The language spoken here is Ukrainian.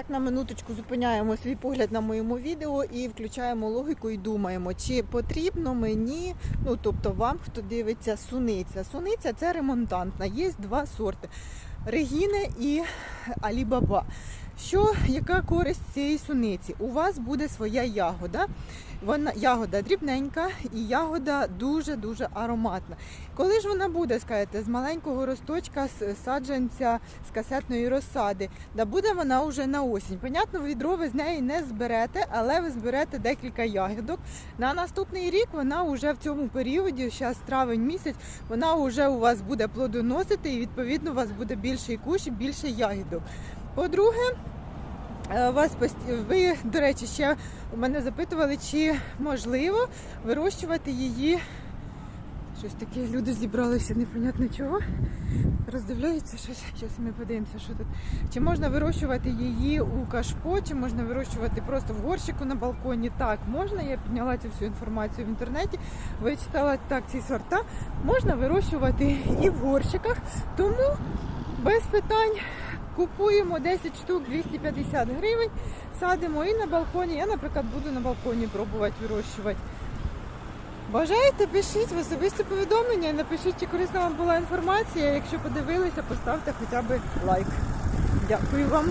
Так на минуточку зупиняємо свій погляд на моєму відео і включаємо логіку і думаємо, чи потрібно мені, ну тобто вам, хто дивиться, суниця. Суниця це ремонтантна. Є два сорти: Регіне і Алібаба. Що, яка користь цієї суниці? У вас буде своя ягода. Вона ягода дрібненька і ягода дуже-дуже ароматна. Коли ж вона буде, скажете, з маленького росточка, з саджанця, з касетної розсади, да буде вона вже на осінь. Понятно, відро ви з неї не зберете, але ви зберете декілька ягідок. На наступний рік вона вже в цьому періоді, зараз травень місяць, вона вже у вас буде плодоносити і відповідно у вас буде більший кущ, більше ягідок. По-друге, вас пост- ви, до речі, ще у мене запитували, чи можливо вирощувати її. Щось таке, люди зібралися, непонятно чого. Роздивляються щось. Зараз ми подивимося, що тут. Чи можна вирощувати її у кашпо, чи можна вирощувати просто в горщику на балконі? Так, можна. Я підняла цю всю інформацію в інтернеті, вичитала так ці сорта. Можна вирощувати і в горщиках, тому без питань купуємо 10 штук 250 гривень, садимо і на балконі. Я, наприклад, буду на балконі пробувати вирощувати. Бажаєте, пишіть в особисті повідомлення, напишіть, чи корисна вам була інформація. Якщо подивилися, поставте хоча б лайк. Дякую вам.